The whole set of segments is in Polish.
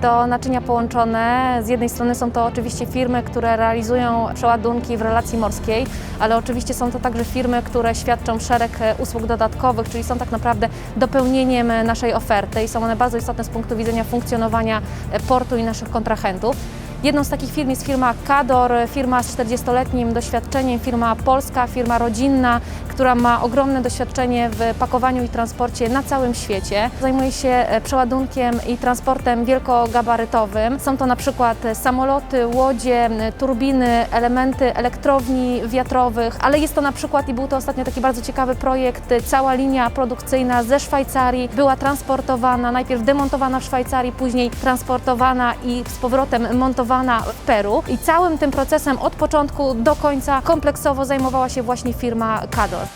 to naczynia połączone. Z jednej strony są to oczywiście firmy, które realizują przeładunki w relacji morskiej, ale oczywiście są to także firmy, które świadczą szereg e, usług dodatkowych, czyli są tak naprawdę dopełnieniem e, naszej oferty i są one bardzo istotne z punktu widzenia funkcjonowania e, portu i naszych kontrahentów. Jedną z takich firm jest firma Kador, firma z 40-letnim doświadczeniem, firma polska, firma rodzinna, która ma ogromne doświadczenie w pakowaniu i transporcie na całym świecie. Zajmuje się e, przeładunkiem i transportem wielkogabarytowym. Są to na przykład samoloty, łodzie, turbiny, elementy elektrowni wiatrowych, ale jest to na przykład i był to ostatnio taki bardzo ciekawy projekt, cała linia produkcyjna ze Szwajcarii była transportowana, najpierw demontowana w Szwajcarii, później transportowana i z powrotem montowana w Peru. I całym tym procesem od początku do końca kompleksowo zajmowała się właśnie firma Cador.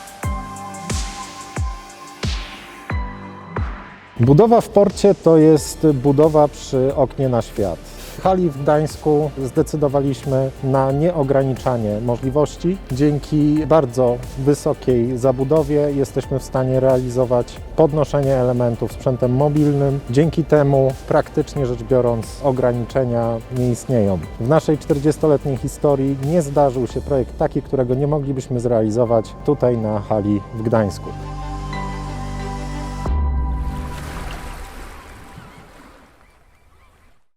Budowa w porcie to jest budowa przy oknie na świat. W hali w Gdańsku zdecydowaliśmy na nieograniczanie możliwości. Dzięki bardzo wysokiej zabudowie jesteśmy w stanie realizować podnoszenie elementów sprzętem mobilnym. Dzięki temu, praktycznie rzecz biorąc, ograniczenia nie istnieją. W naszej 40-letniej historii nie zdarzył się projekt taki, którego nie moglibyśmy zrealizować tutaj na hali w Gdańsku.